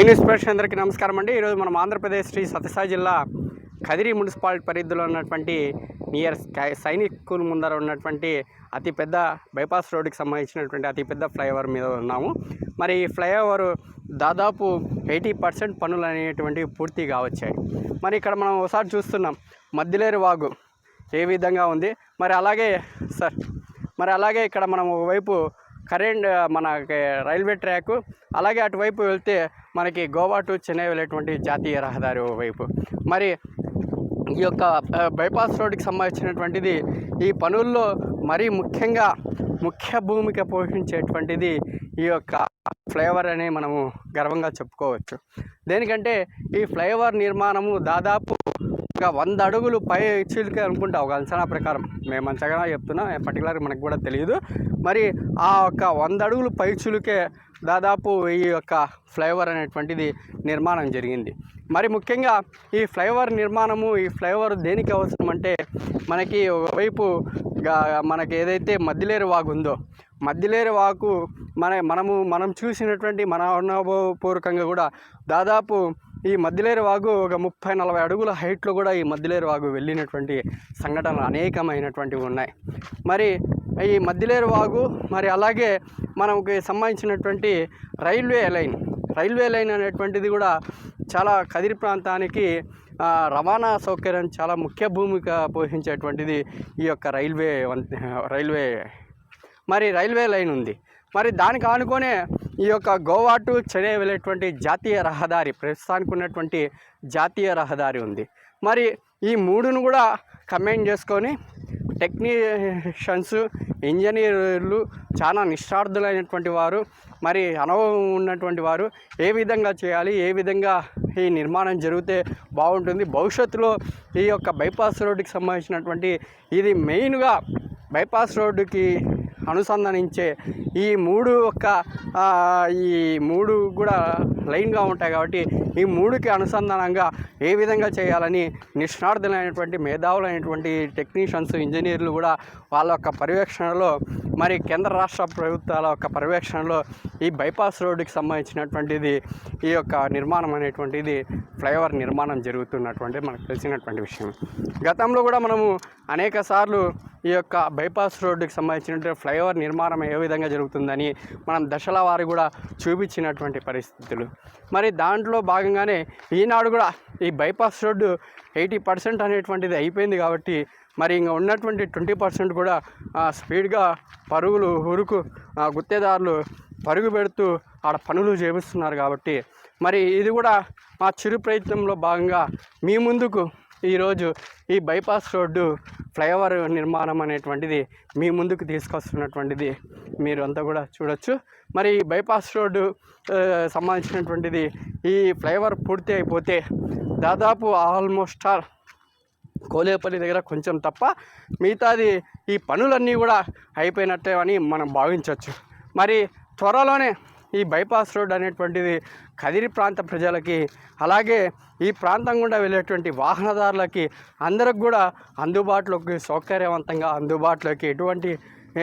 Inspiration అందరికీ నమస్కారం అండి. ఈరోజు మనం ఆంధ్రప్రదేశ్ శ్రీ సత్యసాయి జిల్లా కదిరి మున్సిపాలిటీ పరిధిలో ఉన్నటువంటి నియర్ స్కై సైనిక్ స్కూల్ ముందర ఉన్నటువంటి అతిపెద్ద బైపాస్ రోడ్డుకి సంబంధించినటువంటి అతిపెద్ద ఫ్లైఓవర్ మీద ఉన్నాము. మరి ఈ ఫ్లైఓవర్ దాదాపు ఎయిటీ పర్సెంట్ పనులు అనేటువంటివి పూర్తిగా వచ్చాయి మరి ఇక్కడ మనం ఒకసారి చూస్తున్నాం మద్దిలేరు వాగు ఏ విధంగా ఉంది. మరి అలాగే సార్ మరి అలాగే ఇక్కడ మనం ఒకవైపు కరెంట్ మనకి రైల్వే ట్రాక్ అలాగే అటువైపు వెళ్తే మనకి గోవా టు చెన్నై వెళ్ళేటువంటి జాతీయ రహదారి వైపు మరి ఈ యొక్క బైపాస్ రోడ్డుకి సంబంధించినటువంటిది ఈ పనుల్లో మరీ ముఖ్యంగా ముఖ్య భూమిక పోషించేటువంటిది ఈ యొక్క ఫ్లైఓవర్ అని మనము గర్వంగా చెప్పుకోవచ్చు. దేనికంటే ఈ ఫ్లైఓవర్ నిర్మాణము దాదాపు ఇక వంద అడుగులు పై చీలికే అనుకుంటా ఒక అంచనా ప్రకారం. మేము అంచనా చెప్తున్నా పర్టికులర్ మనకు కూడా తెలియదు మరి ఆ యొక్క వంద అడుగులు పై చిలుకే దాదాపు ఈ యొక్క ఫ్లైఓవర్ అనేటువంటిది నిర్మాణం జరిగింది. మరి ముఖ్యంగా ఈ ఫ్లైఓవర్ నిర్మాణము ఈ ఫ్లైఓవర్ దేనికి అవసరం అంటే మనకి ఒకవైపు మనకి ఏదైతే మద్దిలేరు వాగు ఉందో మద్దిలేరు వాకు మన మనము మనం చూసినటువంటి మన అనుభవపూర్వకంగా కూడా దాదాపు ఈ మద్దిలేరు వాగు ఒక ముప్పై నలభై అడుగుల హైట్లో కూడా ఈ మద్దిలేరు వాగు వెళ్ళినటువంటి సంఘటనలు అనేకమైనటువంటివి ఉన్నాయి. మరి ఈ మద్దిలేరు వాగు మరి అలాగే మనకి సంబంధించినటువంటి రైల్వే లైన్ రైల్వే లైన్ అనేటువంటిది కూడా చాలా కదిరి ప్రాంతానికి రవాణా సౌకర్యం చాలా ముఖ్య భూమిక పోషించేటువంటిది ఈ యొక్క రైల్వే రైల్వే మరి రైల్వే లైన్ ఉంది. మరి దానికి ఆనుకొనే ఈ యొక్క గోవా టు చెన్నై వెళ్ళేటువంటి జాతీయ రహదారి ప్రస్తుతానికి ఉన్నటువంటి జాతీయ రహదారి ఉంది. మరి ఈ మూడును కూడా కంబైన్ చేసుకొని టెక్నీషియన్స్ ఇంజనీర్లు చాలా నిష్ఠార్థులైనటువంటి వారు మరి అనుభవం ఉన్నటువంటి వారు ఏ విధంగా చేయాలి ఏ విధంగా ఈ నిర్మాణం జరిగితే బాగుంటుంది భవిష్యత్తులో ఈ యొక్క బైపాస్ రోడ్డుకి సంబంధించినటువంటి ఇది మెయిన్గా బైపాస్ రోడ్డుకి అనుసంధానించే ఈ మూడు ఒక్క ఈ మూడు కూడా లైన్గా ఉంటాయి కాబట్టి ఈ మూడుకి అనుసంధానంగా ఏ విధంగా చేయాలని నిష్ణార్థులైనటువంటి మేధావులైనటువంటి టెక్నీషియన్స్ ఇంజనీర్లు కూడా వాళ్ళ యొక్క పర్యవేక్షణలో మరి కేంద్ర రాష్ట్ర ప్రభుత్వాల యొక్క పర్యవేక్షణలో ఈ బైపాస్ రోడ్డుకి సంబంధించినటువంటిది ఈ యొక్క నిర్మాణం అనేటువంటిది ఫ్లైఓవర్ నిర్మాణం జరుగుతున్నటువంటి మనకు తెలిసినటువంటి విషయం. గతంలో కూడా మనము అనేక సార్లు ఈ యొక్క బైపాస్ రోడ్డుకి సంబంధించినటువంటి ఫ్లైఓవర్ నిర్మాణం ఏ విధంగా జరుగుతుందని మనం దశల వారి కూడా చూపించినటువంటి పరిస్థితులు. మరి దాంట్లో భాగంగానే ఈనాడు కూడా ఈ బైపాస్ రోడ్డు ఎయిటీ పర్సెంట్ అనేటువంటిది అయిపోయింది కాబట్టి మరి ఇంకా ఉన్నటువంటి ట్వంటీ పర్సెంట్ కూడా స్పీడ్గా పరుగులు ఉరుకు గుత్తేదారులు పరుగు పెడుతూ ఆడ పనులు చేపిస్తున్నారు కాబట్టి. మరి ఇది కూడా మా చిరు ప్రయత్నంలో భాగంగా మీ ముందుకు ఈరోజు ఈ బైపాస్ రోడ్డు ఫ్లైఓవర్ నిర్మాణం అనేటువంటిది మీ ముందుకు తీసుకొస్తున్నటువంటిది మీరు అంతా కూడా చూడొచ్చు. మరి ఈ బైపాస్ రోడ్డు సంబంధించినటువంటిది ఈ ఫ్లైఓవర్ పూర్తి అయిపోతే దాదాపు ఆల్మోస్ట్ ఆల్ కోలేపల్లి దగ్గర కొంచెం తప్ప మిగతాది ఈ పనులన్నీ కూడా అయిపోయినట్టే అని మనం భావించవచ్చు మరి త్వరలోనే ఈ బైపాస్ రోడ్ అనేటువంటిది కదిరి ప్రాంత ప్రజలకి అలాగే ఈ ప్రాంతం గుండా వెళ్ళేటువంటి వాహనదారులకి అందరికి కూడా అందుబాటులోకి సౌకర్యవంతంగా అందుబాటులోకి ఎటువంటి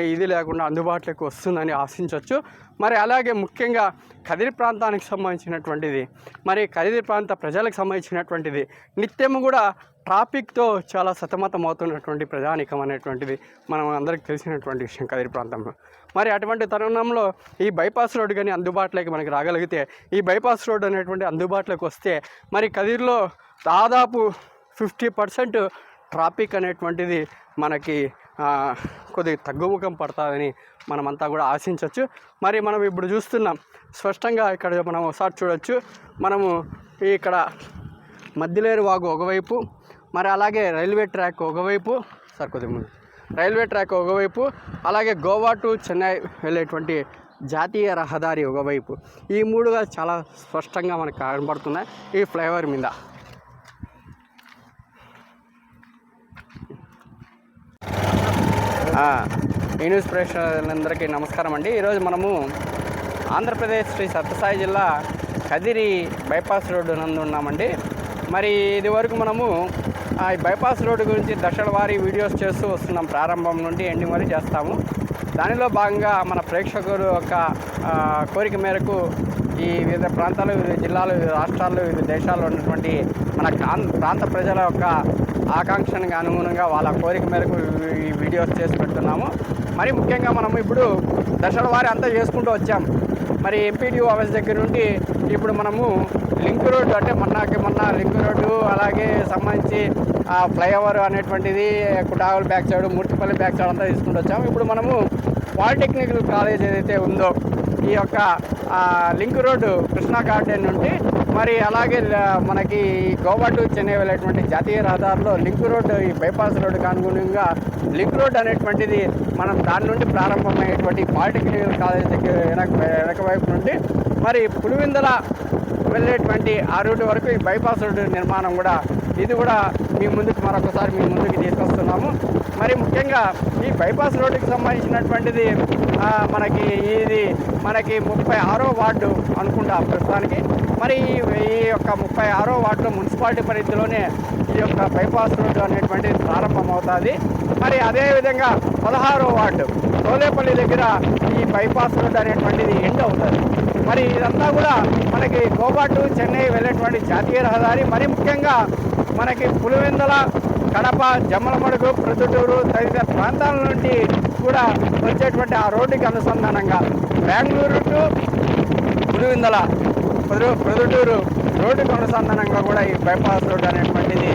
ఇది లేకుండా అందుబాటులోకి వస్తుందని ఆశించవచ్చు మరి అలాగే ముఖ్యంగా కదిరి ప్రాంతానికి సంబంధించినటువంటిది మరి కదిరి ప్రాంత ప్రజలకు సంబంధించినటువంటిది నిత్యము కూడా ట్రాఫిక్తో చాలా సతమతం అవుతున్నటువంటి ప్రజానికం అనేటువంటిది మనం అందరికీ తెలిసినటువంటి విషయం కదిరి ప్రాంతంలో. మరి అటువంటి తరుణంలో ఈ బైపాస్ రోడ్డు కానీ అందుబాటులోకి మనకి రాగలిగితే ఈ బైపాస్ రోడ్డు అనేటువంటి అందుబాటులోకి వస్తే మరి కదిరిలో దాదాపు ఫిఫ్టీ పర్సెంట్ ట్రాఫిక్ అనేటువంటిది మనకి కొద్దిగా తగ్గుముఖం పడతాదని మనమంతా కూడా ఆశించవచ్చు మరి మనం ఇప్పుడు చూస్తున్నాం స్పష్టంగా ఇక్కడ మనం ఒకసారి చూడొచ్చు. మనము ఇక్కడ మద్దిలేరు వాగు ఒకవైపు మరి అలాగే రైల్వే ట్రాక్ ఒకవైపు సార్ కొద్దిగా ముందు. రైల్వే ట్రాక్ ఒకవైపు అలాగే గోవా టు చెన్నై వెళ్ళేటువంటి జాతీయ రహదారి ఒకవైపు. ఈ మూడుగా చాలా స్పష్టంగా మనకు కనబడుతున్నాయి. ఈ ఫ్లైఓవర్ మీద ఆ, ఈ న్యూస్ ప్రేక్షకులందరికీ నమస్కారం అండి. ఈరోజు మనము ఆంధ్రప్రదేశ్ శ్రీ సత్యసాయి జిల్లా కదిరి బైపాస్ రోడ్డు నందు ఉన్నామండి. మరి ఇది వరకు మనము ఈ బైపాస్ రోడ్డు గురించి దశల వారీ వీడియోస్ చేస్తూ వస్తున్నాం ప్రారంభం నుండి ఎండింగ్ వరకు చేస్తాము. దానిలో భాగంగా మన ప్రేక్షకులు యొక్క కోరిక మేరకు ఈ వివిధ ప్రాంతాలు వివిధ జిల్లాలు వివిధ రాష్ట్రాలు వివిధ దేశాల్లో ఉన్నటువంటి మన ప్రాం- ప్రాంత ప్రజల యొక్క ఆకాంక్షకు అనుగుణంగా వాళ్ళ కోరిక మేరకు ఈ- వీడియోస్ చేసి పెడుతున్నాము. మరి ముఖ్యంగా మనము ఇప్పుడు దశల వారి అంతా చేసుకుంటూ వచ్చాం. మరి ఎంపీడీఓ ఆఫీస్ దగ్గర నుండి ఇప్పుడు మనము లింక్ రోడ్డు అంటే మొన్నకి మొన్న లింక్ రోడ్డు అలాగే సంబంధించి ఆ ఫ్లైఓవర్ అనేటువంటిది కుటావుల్ back side Murthipalli back side అంతా తీసుకుంటూ వచ్చాము. ఇప్పుడు మనము పాలిటెక్నికల్ కాలేజ్ ఏదైతే ఉందో ఈ యొక్క లింక్ రోడ్డు కృష్ణా గార్డెన్ నుండి మరి అలాగే మనకి గోవా టు చెన్నై వెళ్ళేటువంటి జాతీయ రహదారిలో లింక్ రోడ్డు ఈ బైపాస్ రోడ్డుకు అనుగుణంగా లింక్ రోడ్ అనేటువంటిది మనం దాని నుండి ప్రారంభమయ్యేటువంటి పాలిటెక్నికల్ కాలేజ్ దగ్గర వెనక వెనక వైపు నుండి మరి పులివిందల వెళ్ళేటువంటి ఆ రూట్ వరకు ఈ బైపాస్ రోడ్డు నిర్మాణం కూడా ఇది కూడా మీ ముందుకు మరొకసారి మీ ముందుకు తీసుకొస్తున్నాము. మరి ముఖ్యంగా ఈ బైపాస్ రోడ్డుకి సంబంధించినటువంటిది మనకి ఇది మనకి ముప్పై ఆరో వార్డు అనుకుంటా ప్రస్తుతానికి. మరి ఈ ఈ యొక్క ముప్పై ఆరో వార్డులో మున్సిపాలిటీ పరిధిలోనే ఈ యొక్క బైపాస్ రోడ్డు అనేటువంటిది ప్రారంభమవుతుంది. మరి అదేవిధంగా పదహారో వార్డు తోలేపల్లి దగ్గర ఈ బైపాస్ రోడ్డు అనేటువంటిది ఎండ్ అవుతుంది. మరి ఇదంతా కూడా మనకి గోవా టు చెన్నై వెళ్ళేటువంటి జాతీయ రహదారి మరి ముఖ్యంగా మనకి పులివెందల కడప జమ్మలమడుగు ప్రొద్దుటూరు తదితర ప్రాంతాల నుండి కూడా వచ్చేటువంటి ఆ రోడ్డుకి అనుసంధానంగా బెంగళూరు టు పులివెందల ప్రొద్దుటూరు రోడ్డుకు అనుసంధానంగా కూడా ఈ బైపాస్ రోడ్డు అనేటువంటిది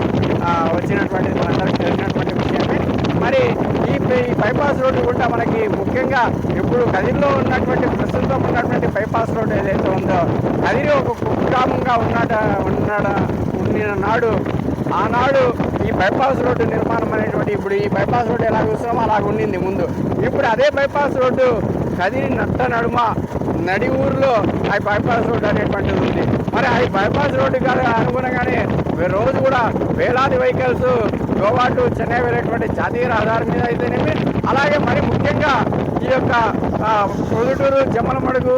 వచ్చినటువంటిది మనందరికీ తెలిసినటువంటి విషయం. మరి ఈ బైపాస్ రోడ్డు కూడా మనకి ముఖ్యంగా ఇప్పుడు కదిరిలో ఉన్నటువంటి ప్రస్తుతం ఉన్నటువంటి బైపాస్ రోడ్డు ఏదైతే ఉందో కదిరి ఒక కుగ్రామంగా ఉన్నాడ ఉన్నాడ ఉండిన నాడు ఆనాడు ఈ బైపాస్ రోడ్డు నిర్మాణం అనేటువంటి ఇప్పుడు ఈ బైపాస్ రోడ్డు ఎలా చూస్తున్నామో అలా ఉండింది ముందు. ఇప్పుడు అదే బైపాస్ రోడ్డు కదిరి నట్ట నడుమ నడి ఊర్లో ఆ బైపాస్ రోడ్డు అనేటువంటిది ఉంది. మరి ఆ బైపాస్ రోడ్డు కాదు అనుగుణంగానే రోజు కూడా వేలాది వెహికల్స్ గోవా టు చెన్నై వెళ్ళేటువంటి జాతీయ రహదారి మీద అయితేనేమి అలాగే మరి ముఖ్యంగా ఈ యొక్క పొదుటూరు జమ్మలమడుగు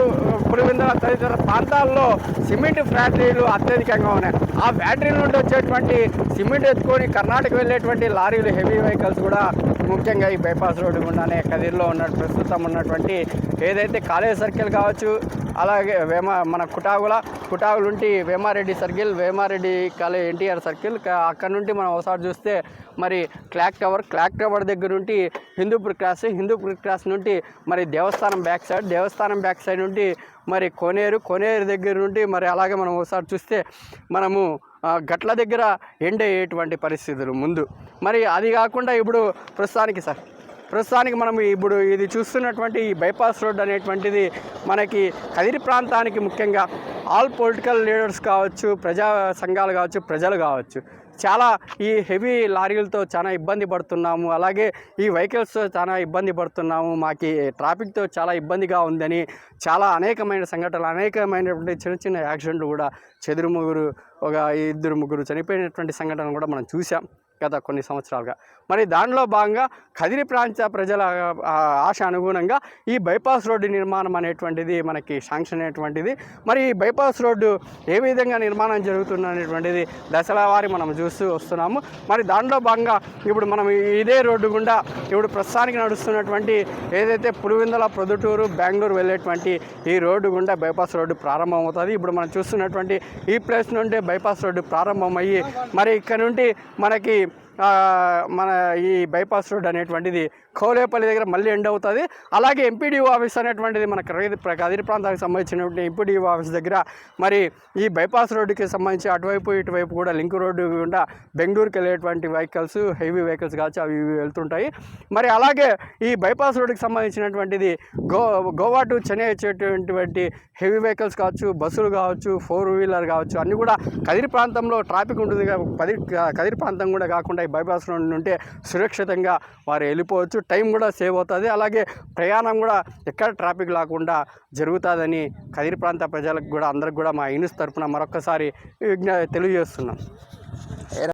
పులివిందల తదితర ప్రాంతాల్లో సిమెంట్ ఫ్యాక్టరీలు అత్యధికంగా ఉన్నాయి. ఆ ఫ్యాక్టరీ నుండి వచ్చేటువంటి సిమెంట్ ఎత్తుకొని కర్ణాటక వెళ్ళేటువంటి లారీలు హెవీ వెహికల్స్ కూడా ముఖ్యంగా ఈ బైపాస్ రోడ్డు గుండానే కదిరిలో ఉన్న ప్రస్తుతం ఉన్నటువంటి ఏదైతే కాలేజ్ సర్కిల్ కావచ్చు అలాగే వేమ మన కుటాగుల కుటాగుల నుండి Vemareddy circle Vemareddy college NTR circle అక్కడ నుండి మనం ఒకసారి చూస్తే మరి క్లాక్ టవర్ క్లాక్ టవర్ దగ్గర నుండి హిందూపూర్ క్రాస్ హిందూపూర్ క్రాస్ నుండి మరి దేవస్థానం బ్యాక్ సైడ్ దేవస్థానం బ్యాక్ సైడ్ నుండి మరి కోనేరు కోనేరు దగ్గర నుండి మరి అలాగే మనం ఒకసారి చూస్తే మనము గట్ల దగ్గర ఎండ్ అయ్యేటువంటి పరిస్థితులు ముందు. మరి అది కాకుండా ఇప్పుడు ప్రస్తుతానికి సార్ ప్రస్తుతానికి మనం ఇప్పుడు ఇది చూస్తున్నటువంటి ఈ బైపాస్ రోడ్ అనేటువంటిది మనకి కదిరి ప్రాంతానికి ముఖ్యంగా ఆల్ పొలిటికల్ లీడర్స్ కావచ్చు ప్రజా సంఘాలు కావచ్చు ప్రజలు కావచ్చు. చాలా ఈ హెవీ లారీలతో చాలా ఇబ్బంది పడుతున్నాము. అలాగే ఈ వెహికల్స్తో చాలా ఇబ్బంది పడుతున్నాము. మాకు ట్రాఫిక్తో చాలా ఇబ్బందిగా ఉందని చాలా అనేకమైన సంఘటనలు అనేకమైనటువంటి చిన్న చిన్న యాక్సిడెంట్లు కూడా చెదురు ఒక ఇద్దరు ముగ్గురు చనిపోయినటువంటి సంఘటనలు కూడా మనం చూసాం గత కొన్ని సంవత్సరాలుగా. మరి దానిలో భాగంగా కదిరి ప్రాంత ప్రజల ఆశ అనుగుణంగా ఈ బైపాస్ రోడ్డు నిర్మాణం అనేటువంటిది మనకి శాంక్షన్ అనేటువంటిది మరి ఈ బైపాస్ రోడ్డు ఏ విధంగా నిర్మాణం జరుగుతుంది అనేటువంటిది దశల వారి మనం చూస్తూ వస్తున్నాము. మరి దానిలో భాగంగా ఇప్పుడు మనం ఇదే రోడ్డు గుండా ఇప్పుడు ప్రస్తుతానికి నడుస్తున్నటువంటి ఏదైతే పులివెందుల ప్రొద్దుటూరు బెంగళూరు వెళ్ళేటువంటి ఈ రోడ్డు గుండా బైపాస్ రోడ్డు ప్రారంభమవుతుంది. ఇప్పుడు మనం చూస్తున్నటువంటి ఈ ప్లేస్ నుండి బైపాస్ రోడ్డు ప్రారంభమయ్యి మరి ఇక్కడ నుండి మనకి మన ఈ బైపాస్ రోడ్ అనేటువంటిది కోలేపల్లి దగ్గర మళ్ళీ ఎండ్ అవుతుంది. అలాగే ఎంపీడీఓ ఆఫీస్ అనేటువంటిది మన కదిరి కదిరి ప్రాంతానికి సంబంధించినటువంటి ఎంపీడీఓ ఆఫీస్ దగ్గర మరి ఈ బైపాస్ రోడ్డుకి సంబంధించి అటువైపు ఇటువైపు కూడా లింక్ రోడ్డు గుండా బెంగళూరుకి వెళ్ళేటువంటి వెహికల్స్ హెవీ వెహికల్స్ కావచ్చు అవి ఇవి వెళ్తుంటాయి. మరి అలాగే ఈ బైపాస్ రోడ్డుకి సంబంధించినటువంటిది గో గోవా టు చెన్నై వచ్చేటువంటి హెవీ వెహికల్స్ కావచ్చు బస్సులు కావచ్చు ఫోర్ వీలర్ కావచ్చు అన్నీ కూడా కదిరి ప్రాంతంలో ట్రాఫిక్ ఉంటుంది. కాబట్టి కదిరి ప్రాంతం కూడా కాకుండా బైపాస్ రోడ్ ఉంటే సురక్షితంగా వారు వెళ్ళిపోవచ్చు. టైం కూడా సేవ్ అవుతుంది. అలాగే ప్రయాణం కూడా ఎక్కడ ట్రాఫిక్ లేకుండా జరుగుతుందని కదిరి ప్రాంత ప్రజలకు కూడా అందరికి కూడా మా యూనిస్ తరపున మరొకసారి విజ్ఞ తెలియజేస్తున్నాం.